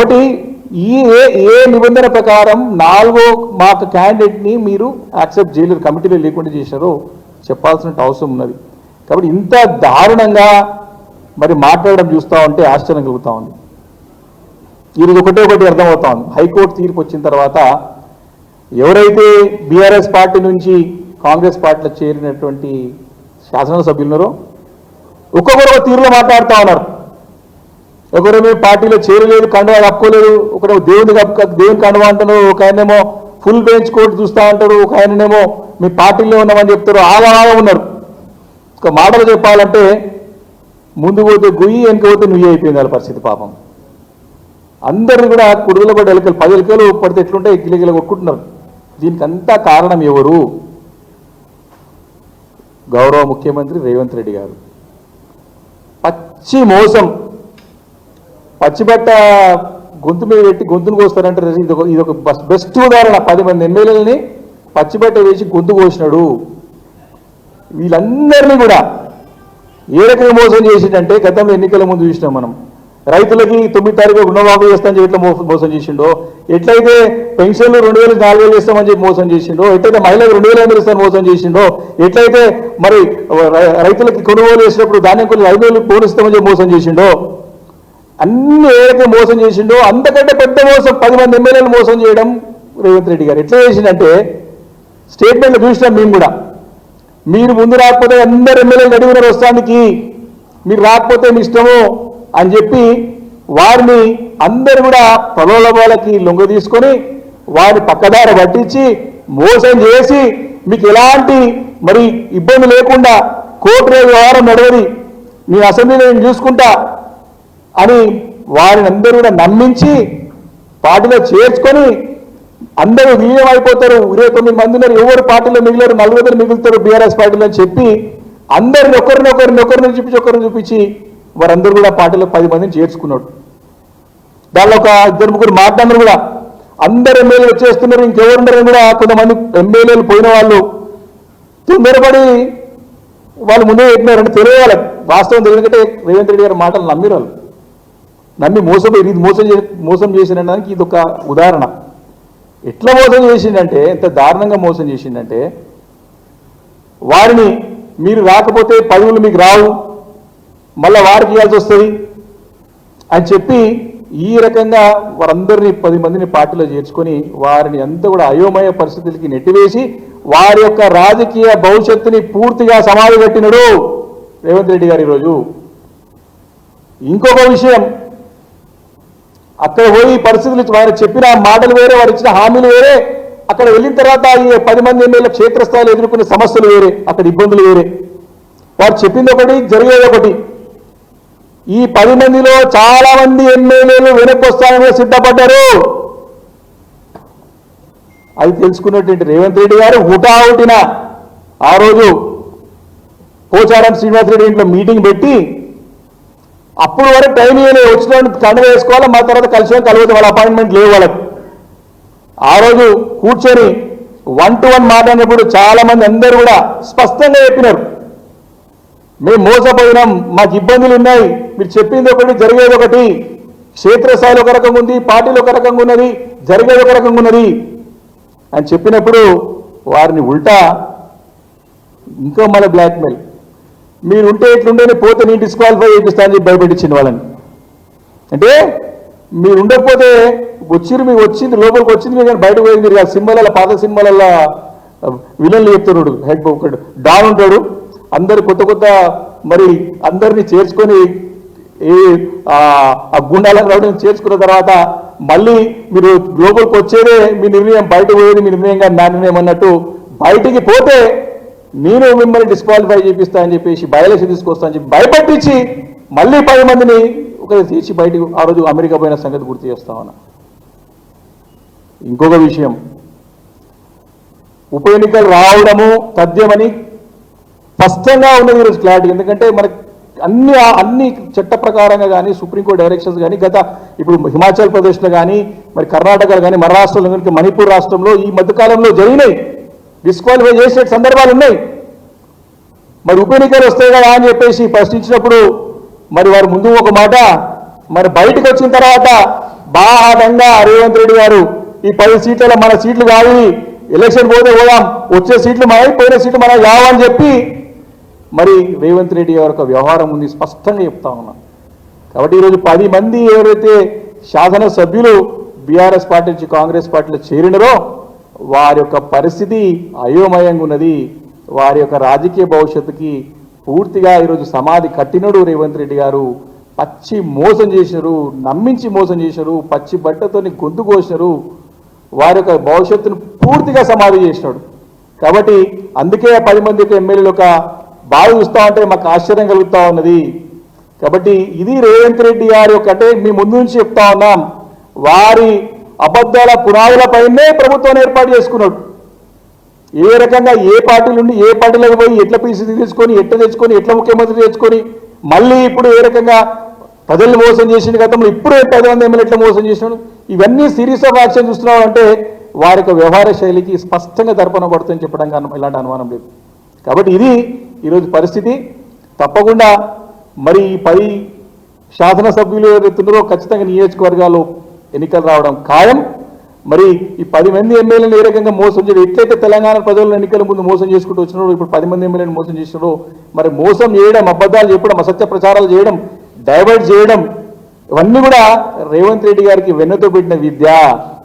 కాబట్టి ఈ ఏ ఏ నిబంధన ప్రకారం నాలుగో మాకు క్యాండిడేట్ని మీరు యాక్సెప్ట్ చేయలేరు కమిటీలో లేకుండా చేశారో చెప్పాల్సిన అవసరం ఉన్నది. కాబట్టి ఇంత దారుణంగా మరి మాట్లాడడం చూస్తూ ఉంటే ఆశ్చర్యం కలుగుతూ ఉంది. ఈరోజు ఒకటే ఒకటి అర్థమవుతా ఉంది. హైకోర్టు తీర్పు వచ్చిన తర్వాత ఎవరైతే బీఆర్ఎస్ పార్టీ నుంచి కాంగ్రెస్ పార్టీలో చేరినటువంటి శాసనసభ్యులున్నారో ఒక్కొక్కరు తీరులో మాట్లాడుతూ ఉన్నారు. ఒకరేమో పార్టీలో చేరలేదు కండువా కప్పుకోలేదు ఒకరు దేవుని దేవుని కండువా అంటున్నారు ఒక ఆయనేమో ఫుల్ బెంచ్ కోర్టు చూస్తా అంటారు ఒక ఆయననేమో మీ పార్టీలో ఉన్నామని చెప్తారు ఆగా ఉన్నారు. ఒక మాటలు చెప్పాలంటే ముందు పోతే గుయ్యి వెనక పోతే నుయ్యి అయిపోయింది వాళ్ళ పరిస్థితి పాపం. అందరిని కూడా కుడుదల కూడా ఎలకలు పది ఎలకలు పడితే ఎట్లుంటే గిలగిల కొట్టుకుంటున్నారు. దీనికి అంతా కారణం ఎవరు? గౌరవ ముఖ్యమంత్రి రేవంత్ రెడ్డి గారు. పచ్చి మోసం. పచ్చిబట్ట గొంతు మీద పెట్టి గొంతును కోస్తారంటే ఇది ఒక ఇది ఒక బస్- బెస్ట్ ఉదాహరణ. పది మంది ఎమ్మెల్యేలని పచ్చిబట్ట వేసి గొంతు కోసినాడు. వీళ్ళందరినీ కూడా ఏ రకంగా మోసం చేసిండంటే గతంలో ఎన్నికల ముందు చూసినాం మనం. రైతులకి తొమ్మిది తారీఖు రుణమాఫీ చేస్తామని చెప్పి ఎట్లా మోసం చేసిండో ఎట్లయితే పెన్షన్లు రెండు వేలు నాలుగు వేలు ఇస్తామని చెప్పి మోసం చేసిండో ఎట్లయితే మహిళలకు రెండు వేల ఐదు ఇస్తామని మోసం చేసిండో ఎట్లయితే మరి రైతులకి కొనుగోలు చేసినప్పుడు ధాన్యం కొన్ని ఐదు వేలు పోలిస్తామని చెప్పి మోసం చేసిండో అన్ని ఏదైతే మోసం చేసిండో అంతకంటే పెద్ద మోసం పది మంది ఎమ్మెల్యేలు మోసం చేయడం రేవంత్ రెడ్డి గారు. ఎట్లా చేసిందంటే స్టేట్మెంట్లు చూసినాం మేము కూడా. మీరు ముందు రాకపోతే అందరు ఎమ్మెల్యేలు అడిగినారు వస్తానికి. మీరు రాకపోతే మీ ఇష్టము అని చెప్పి వారిని అందరు కూడా ప్రలోభాలకి లొంగ తీసుకొని వారిని పక్కదార పట్టించి మోసం చేసి మీకు ఎలాంటి మరి ఇబ్బంది లేకుండా కోర్టు వ్యవహారం నడవది. మీ అసెంబ్లీలో నేను చూసుకుంటా అని వారిని అందరూ కూడా నమ్మించి పార్టీలో చేర్చుకొని అందరూ విలీనం అయిపోతారు. ఇరవై తొమ్మిది మంది ఉన్నారు. ఎవరు పార్టీలో మిగిలారు? నలుగురు మిగులుతారు బీఆర్ఎస్ పార్టీలో అని చెప్పి అందరిని ఒకరిని ఒకరిని ఒకరిని చూపించి ఒకరిని చూపించి వారందరూ కూడా పార్టీలో పది మందిని చేర్చుకున్నాడు. దానిలో ఒక ఇద్దరు ముగ్గురు మాట్లాడరు కూడా. అందరు ఎమ్మెల్యేలు వచ్చేస్తున్నారు ఇంకెవరున్నారని కూడా కొంతమంది ఎమ్మెల్యేలు పోయిన వాళ్ళు తొందరపడి వాళ్ళు ముందే చెప్పినారు. తెలియాలి వాస్తవం తెలియకంటే రేవంత్ రెడ్డి గారి మాటలు నమ్మిరాళ్ళు నమ్మి మోసపోయి ఇది మోసం మోసం చేసినడానికి ఇది ఒక ఉదాహరణ. ఎట్లా మోసం చేసిండంటే ఎంత దారుణంగా మోసం చేసిండంటే వారిని మీరు రాకపోతే పదవులు మీకు రావు మళ్ళీ వారికి ఇవ్వాల్సి వస్తుంది అని చెప్పి ఈ రకంగా వారందరినీ పది మందిని పార్టీలో చేర్చుకొని వారిని అంతా కూడా అయోమయ పరిస్థితులకి నెట్టివేసి వారి యొక్క రాజకీయ భవిష్యత్తుని పూర్తిగా సమాధి కట్టినడు రేవంత్ రెడ్డి గారు ఈరోజు. ఇంకొక విషయం అక్కడ పోయి పరిస్థితులు వారు చెప్పిన మాటలు వేరే వారు ఇచ్చిన హామీలు వేరే. అక్కడ వెళ్ళిన తర్వాత ఈ పది మంది ఎమ్మెల్యే క్షేత్రస్థాయిలో ఎదుర్కొనే సమస్యలు వేరే అక్కడ ఇబ్బందులు వేరే. వారు చెప్పింది ఒకటి జరిగేది ఒకటి. ఈ పది మందిలో చాలా మంది ఎమ్మెల్యేలు వెనక్కి వస్తానని సిద్ధపడ్డారు. అది తెలుసుకున్నటువంటి రేవంత్ రెడ్డి గారు హుటాహుటిన ఆ రోజు పోచారం శ్రీనివాసరెడ్డి ఇంట్లో మీటింగ్ పెట్టి అప్పుడు వరకు టైం ఇవ్వలేదు వచ్చిన కండ వేసుకోవాలి మా తర్వాత కలిసి కలవదు వాళ్ళ అపాయింట్మెంట్ లేవు వాళ్ళకి. ఆ రోజు కూర్చొని వన్ టు వన్ మాట్లాడినప్పుడు చాలా మంది అందరూ కూడా స్పష్టంగా చెప్పినారు. మేము మోసపోయినాం మాకు ఇబ్బందులు ఉన్నాయి మీరు చెప్పింది ఒకటి జరిగేది ఒకటి క్షేత్రస్థాయిలో ఒక రకంగా ఉంది పార్టీలో ఒక రకంగా ఉన్నది జరిగేది ఒక రకంగా ఉన్నది అని చెప్పినప్పుడు వారిని ఉల్టా ఇంకో మళ్ళీ బ్లాక్మెయిల్ మీరు ఉంటే ఇట్లుంటేనే పోతే నేను డిస్క్వాలిఫై చేపిస్తా అని చెప్పి భయపెట్టించింది వాళ్ళని. అంటే మీరు ఉండకపోతే వచ్చిరు మీకు వచ్చింది లోపలికి వచ్చింది మీరు కానీ బయటకు పోయింది మీరు కాదు. సినిమాలలో పాత సినిమాలలో విలన్లు చెప్తున్నాడు. హెడ్ ఒకడు. డాన్ ఉంటాడు. అందరు కొత్త కొత్త మరి అందరినీ చేర్చుకొని ఈ ఆ గుండాలను రావడం చేర్చుకున్న తర్వాత మళ్ళీ మీరు లోపలికి వచ్చేదే మీ నిర్ణయం బయటకు పోయేది మీ నిర్ణయంగా నా నిర్ణయం అన్నట్టు బయటికి పోతే నేను మిమ్మల్ని డిస్క్వాలిఫై చేపిస్తా అని చెప్పేసి బయలేసి తీసుకొస్తా అని చెప్పి భయపట్టించి మళ్ళీ పది మందిని ఒక తీర్చి బయటకు ఆ రోజు అమెరికా పోయిన సంగతి గుర్తు చేస్తామన్నా ఇంకొక విషయం. ఉప ఎన్నికలు రావడము తథ్యమని స్పష్టంగా ఉన్నది ఈరోజు క్లారిటీ ఎందుకంటే మనకి అన్ని అన్ని చట్ట ప్రకారంగా కానీ సుప్రీంకోర్టు డైరెక్షన్స్ కానీ గత ఇప్పుడు హిమాచల్ ప్రదేశ్లో కానీ మరి కర్ణాటకలో కానీ మన రాష్ట్రంలో కానీ మణిపూర్ రాష్ట్రంలో ఈ మధ్యకాలంలో జరిగినాయి. డిస్క్వాలిఫై చేసే సందర్భాలు ఉన్నాయి. మరి ఉప ఎన్నికలు వస్తాయి కదా అని చెప్పేసి ప్రశ్నించినప్పుడు మరి వారు ముందు ఒక మాట మరి బయటకు వచ్చిన తర్వాత బాహాటంగా రేవంత్ రెడ్డి గారు ఈ పది సీట్ల మన సీట్లు కాదు ఎలక్షన్ పోతే పోదాం వచ్చే సీట్లు మనవి పోయిన సీట్లు మనవి కావని చెప్పి మరి రేవంత్ రెడ్డి గారి యొక్క వ్యవహారం ఉంది స్పష్టంగా చెప్తా ఉన్నా. కాబట్టి ఈరోజు పది మంది ఎవరైతే శాసనసభ్యులు బీఆర్ఎస్ పార్టీ నుంచి కాంగ్రెస్ పార్టీలో చేరినరో వారి యొక్క పరిస్థితి అయోమయంగా ఉన్నది వారి యొక్క రాజకీయ భవిష్యత్తుకి పూర్తిగా ఈరోజు సమాధి కట్టినడు రేవంత్ రెడ్డి గారు. పచ్చి మోసం చేసినారు నమ్మించి మోసం చేసినారు పచ్చి బట్టతోని గొంతు కోసినారు. వారి యొక్క భవిష్యత్తును పూర్తిగా సమాధి చేసినాడు. కాబట్టి అందుకే పది మంది యొక్క ఎమ్మెల్యేలు ఒక బాధ చూస్తా ఉంటే మాకు ఆశ్చర్యం కలుగుతా ఉన్నది. కాబట్టి ఇది రేవంత్ రెడ్డి గారి యొక్క అంటే మీ ముందు నుంచి చెప్తా ఉన్నాం. వారి అబద్ధాల పునాదులపైనే ప్రభుత్వం ఏర్పాటు చేసుకున్నాడు. ఏ రకంగా ఏ పార్టీలు నుండి ఏ పార్టీలకు పోయి ఎట్లా పీసీ తీసుకొని ఎట్ల తెచ్చుకొని ఎట్లా ముఖ్యమంత్రి తెచ్చుకొని మళ్ళీ ఇప్పుడు ఏ రకంగా ప్రజల్ని మోసం చేసిన గతంలో ఇప్పుడు పది మంది ఎమ్మెల్యే ఎట్లా మోసం చేసినాడు ఇవన్నీ సిరీస్ ఆఫ్ యాక్షన్ చూస్తున్నాం అంటే వారి యొక్క వ్యవహార శైలికి స్పష్టంగా దర్పణ పడుతుందని చెప్పడం కానీ ఇలాంటి అనుమానం లేదు. కాబట్టి ఇది ఈరోజు పరిస్థితి. తప్పకుండా మరి ఈ పది శాసనసభ్యులు ఎవరైతున్నారో ఖచ్చితంగా నియోజకవర్గాల్లో ఎన్నికలు రావడం ఖాయం. మరి ఈ పది మంది ఎమ్మెల్యేలను ఏ రకంగా మోసం చేయడం ఎట్లయితే తెలంగాణ ప్రజలను ఎన్నికల ముందు మోసం చేసుకుంటూ వచ్చినారో ఇప్పుడు పది మంది ఎమ్మెల్యేలను మోసం చేసినారో మరి మోసం చేయడం అబద్ధాలు చెప్పడం అసత్య ప్రచారాలు చేయడం డైవర్ట్ చేయడం ఇవన్నీ కూడా రేవంత్ రెడ్డి గారికి వెన్నతో పెట్టిన విద్య.